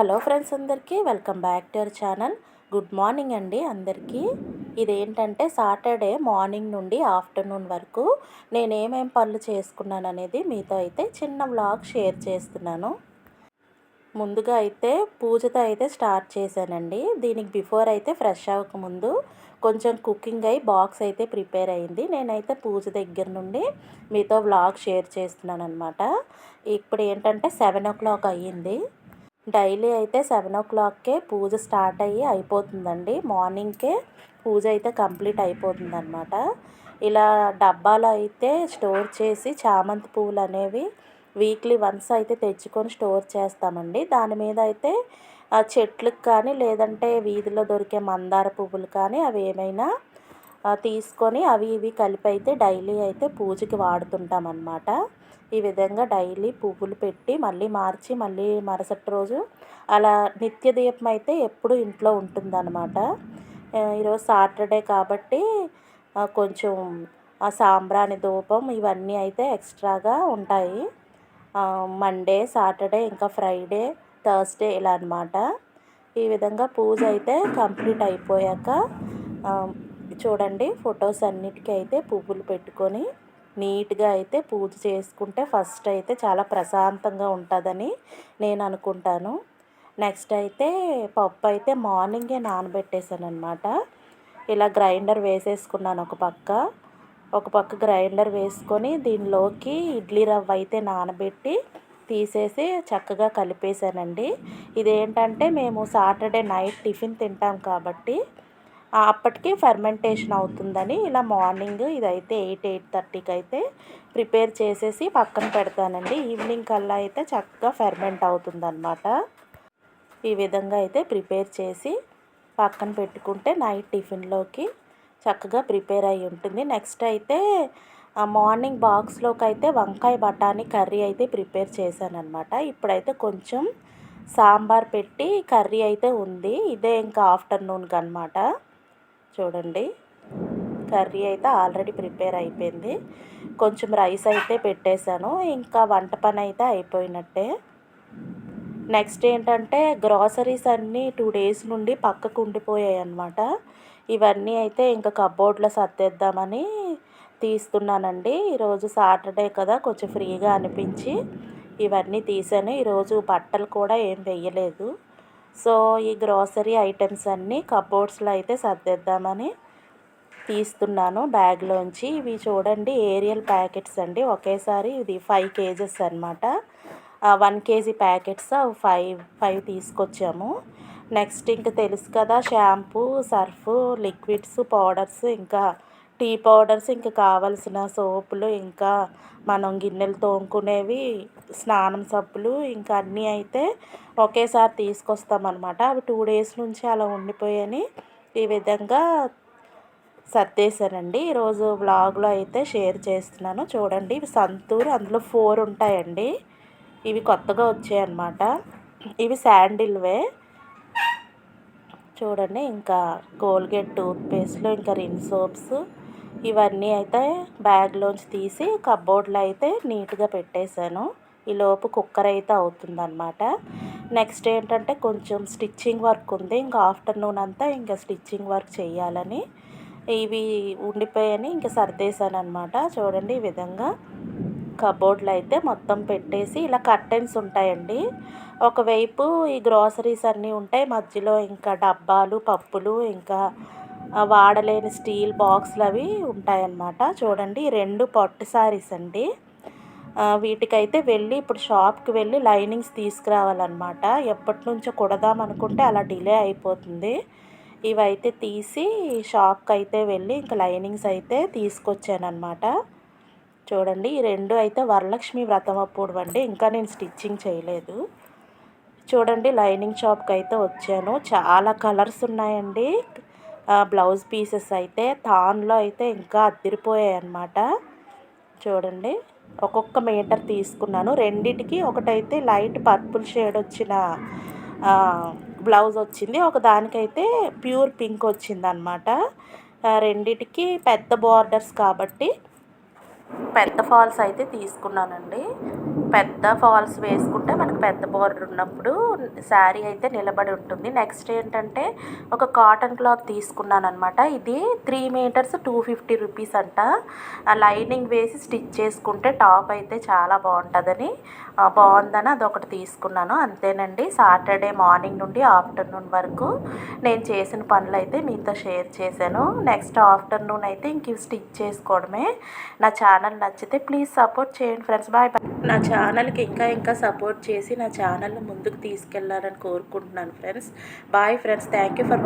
Hello friends అందరికీ welcome back to our channel. Good morning అండి అందరికీ. ఇదేంటంటే సాటర్డే మార్నింగ్ నుండి ఆఫ్టర్నూన్ వరకు నేను ఏమేమి పనులు చేసుకున్నాను అనేది మీతో అయితే చిన్న వ్లాగ్ షేర్ చేస్తున్నాను. ముందుగా అయితే పూజతో అయితే స్టార్ట్ చేశానండి. దీనికి బిఫోర్ అయితే ఫ్రెష్ అవ్వకముందు కొంచెం కుకింగ్ అయి బాక్స్ అయితే ప్రిపేర్ అయింది. నేనైతే పూజ దగ్గర నుండి మీతో వ్లాగ్ షేర్ చేస్తున్నాను అనమాట ఇప్పుడు ఏంటంటే సెవెన్ ఓ క్లాక్ అయ్యింది. డైలీ అయితే సెవెన్ ఓ క్లాక్కే పూజ స్టార్ట్ అయ్యి అయిపోతుందండి. మార్నింగ్కే పూజ అయితే కంప్లీట్ అయిపోతుంది అనమాట ఇలా డబ్బాలో అయితే స్టోర్ చేసి చామంతి పువ్వులు అనేవి వీక్లీ వన్స్ అయితే తెచ్చుకొని స్టోర్ చేస్తామండి. దాని మీద అయితే చెట్లకు కానీ లేదంటే వీధిలో దొరికే మందార పువ్వులు కానీ అవి ఏమైనా తీసుకొని అవి ఇవి కలిపి అయితే డైలీ అయితే పూజకి వాడుతుంటాం అన్నమాట ఈ విధంగా డైలీ పువ్వులు పెట్టి మళ్ళీ మార్చి మళ్ళీ మరుసటి రోజు అలా నిత్య దీపం అయితే ఎప్పుడు ఇంట్లో ఉంటుందన్నమాట. ఈరోజు సాటర్డే కాబట్టి కొంచెం ఆ సాంబ్రాణి ధూపం ఇవన్నీ అయితే ఎక్స్ట్రాగా ఉంటాయి. మండే సాటర్డే ఇంకా ఫ్రైడే థర్స్డే ఇలా అనమాట ఈ విధంగా పూజ అయితే కంప్లీట్ అయిపోయాక చూడండి ఫొటోస్ అన్నిటికీ అయితే పువ్వులు పెట్టుకొని నీట్గా అయితే పూజ చేసుకుంటే ఫస్ట్ అయితే చాలా ప్రశాంతంగా ఉంటుందని నేను అనుకుంటాను. నెక్స్ట్ అయితే పప్పు అయితే మార్నింగే నానబెట్టేశాను అనమాట ఇలా గ్రైండర్ వేసేసుకున్నాను ఒక పక్క. ఒక పక్క గ్రైండర్ వేసుకొని దీనిలోకి ఇడ్లీ రవ్వ అయితే నానబెట్టి తీసేసి చక్కగా కలిపేశానండి ఇదేంటంటే మేము సాటర్డే నైట్ టిఫిన్ తింటాం కాబట్టి అప్పటికి ఫెర్మెంటేషన్ అవుతుందని ఇలా మార్నింగ్ ఇదైతే ఎయిట్ ఎయిట్ థర్టీకి అయితే ప్రిపేర్ చేసేసి పక్కన పెడతానండి. ఈవినింగ్ కల్లా అయితే చక్కగా ఫెర్మెంట్ అవుతుందన్నమాట. ఈ విధంగా అయితే ప్రిపేర్ చేసి పక్కన పెట్టుకుంటే నైట్ టిఫిన్లోకి చక్కగా ప్రిపేర్ అయి ఉంటుంది. నెక్స్ట్ అయితే మార్నింగ్ బాక్స్లోకి అయితే వంకాయ బఠానీ కర్రీ అయితే ప్రిపేర్ చేశానమాట ఇప్పుడైతే కొంచెం సాంబార్ పెట్టి కర్రీ అయితే ఉంది. ఇదే ఇంకా ఆఫ్టర్నూన్కి అనమాట చూడండి. కర్రీ అయితే ఆల్రెడీ ప్రిపేర్ అయిపోయింది. కొంచెం రైస్ అయితే పెట్టేశాను. ఇంకా వంట పని అయితే అయిపోయినట్టే. నెక్స్ట్ ఏంటంటే గ్రాసరీస్ అన్నీ టూ డేస్ నుండి పక్కకు ఉండిపోయాయి అన్నమాట. ఇవన్నీ అయితే ఇంకా కబోర్డ్లో సర్దేద్దామని తీస్తున్నానండి. ఈరోజు సాటర్డే కదా కొంచెం ఫ్రీగా అనిపించి ఇవన్నీ తీసాను. ఈరోజు బట్టలు కూడా ఏం వెయ్యలేదు సో ఈ గ్రాసరీ ఐటమ్స్ అన్నీ కబోర్డ్స్లో అయితే సర్దేద్దామని తీస్తున్నాను బ్యాగ్లోంచి. ఇవి చూడండి ఏరియల్ ప్యాకెట్స్ అండి. ఒకేసారి ఇది ఫైవ్ కేజెస్ అనమాట one KG packets five five తీసుకొచ్చాము. నెక్స్ట్ ఇంకా తెలుసు కదా షాంపూ సర్ఫ్ లిక్విడ్స్ పౌడర్స్ ఇంకా టీ పౌడర్స్ ఇంకా కావలసిన సోపులు ఇంకా మనం గిన్నెలు తోముకునేవి స్నానం సబ్బులు ఇంకా అన్నీ అయితే ఒకేసారి తీసుకొస్తామన్నమాట. అవి టూ డేస్ నుంచి అలా ఉండిపోయాయని ఈ విధంగా సర్దేశానండి ఈరోజు బ్లాగ్లో అయితే షేర్ చేస్తున్నాను. చూడండి ఇవి సంతూర్ అందులో ఫోర్ ఉంటాయండి. ఇవి కొత్తగా వచ్చాయన్నమాట. ఇవి శాండిల్వే. చూడండి ఇంకా కోల్గేట్ టూత్పేస్ట్లు ఇంకా రిన్ సోప్స్. ఇవన్నీ అయితే బ్యాగ్లోంచి తీసి కబోర్డ్లో అయితే నీట్గా పెట్టేశాను. ఈలోపు కుక్కర్ అయితే అవుతుందన్నమాట. నెక్స్ట్ ఏంటంటే కొంచెం స్టిచ్చింగ్ వర్క్ ఉంది. ఇంకా ఆఫ్టర్నూన్ అంతా ఇంకా స్టిచ్చింగ్ వర్క్ చేయాలని ఇవి ఉండిపోయాయని ఇంకా సర్దేశాను అనమాట చూడండి ఈ విధంగా కబోర్డ్లు అయితే మొత్తం పెట్టేసి ఇలా కర్టెన్స్ ఉంటాయండి. ఒకవైపు ఈ గ్రాసరీస్ అన్నీ ఉంటాయి. మధ్యలో ఇంకా డబ్బాలు పప్పులు ఇంకా వాడలేని స్టీల్ బాక్స్లు అవి ఉంటాయన్నమాట. చూడండి రెండు పట్టు శారీస్ అండి. వీటికైతే వెళ్ళి ఇప్పుడు షాప్కి వెళ్ళి లైనింగ్స్ తీసుకురావాలన్నమాట. ఎప్పటి నుంచో కుడదాం అనుకుంటే అలా డిలే అయిపోతుంది. ఇవైతే తీసి షాప్కి అయితే వెళ్ళి ఇంకా లైనింగ్స్ అయితే తీసుకొచ్చానమాట చూడండి ఈ రెండు అయితే వరలక్ష్మి వ్రతం అప్పుడు అండి. ఇంకా నేను స్టిచ్చింగ్ చేయలేదు. చూడండి లైనింగ్ షాప్కి అయితే వచ్చాను. చాలా కలర్స్ ఉన్నాయండి. బ్లౌజ్ పీసెస్ అయితే థాన్లో అయితే ఇంకా అద్దరిపోయాయి అన్నమాట. చూడండి ఒక్కొక్క మీటర్ తీసుకున్నాను. రెండిటికి ఒకటైతే లైట్ పర్పుల్ షేడ్ వచ్చిన బ్లౌజ్ వచ్చింది. ఒక దానికైతే ప్యూర్ పింక్ వచ్చింది అనమాట రెండిటికి పెద్ద బార్డర్స్ కాబట్టి పెద్ద ఫాల్స్ అయితే తీసుకున్నానండి. పెద్ద ఫాల్స్ వేసుకుంటే మనకు పెద్ద బోర్డర్ ఉన్నప్పుడు శారీ అయితే నిలబడి ఉంటుంది. నెక్స్ట్ ఏంటంటే ఒక కాటన్ క్లాత్ తీసుకున్నాను అనమాట ఇది three metres two fifty rupees అంట. లైనింగ్ వేసి స్టిచ్ చేసుకుంటే టాప్ అయితే చాలా బాగుంటుందని బాగుందని అదొకటి తీసుకున్నాను. అంతేనండి. సాటర్డే మార్నింగ్ నుండి ఆఫ్టర్నూన్ వరకు నేను చేసిన పనులు అయితే మీతో షేర్ చేశాను. నెక్స్ట్ ఆఫ్టర్నూన్ అయితే ఇంక స్టిచ్ చేసుకోవడమే. నా ఛానల్ నచ్చితే ప్లీజ్ సపోర్ట్ చేయండి ఫ్రెండ్స్ బాయ్ బాయ్ నా ఛానల్కి ఇంకా ఇంకా సపోర్ట్ చేసి నా ఛానల్ను ముందుకు తీసుకెళ్ళాలని కోరుకుంటున్నాను friends. Bye friends. Thank you for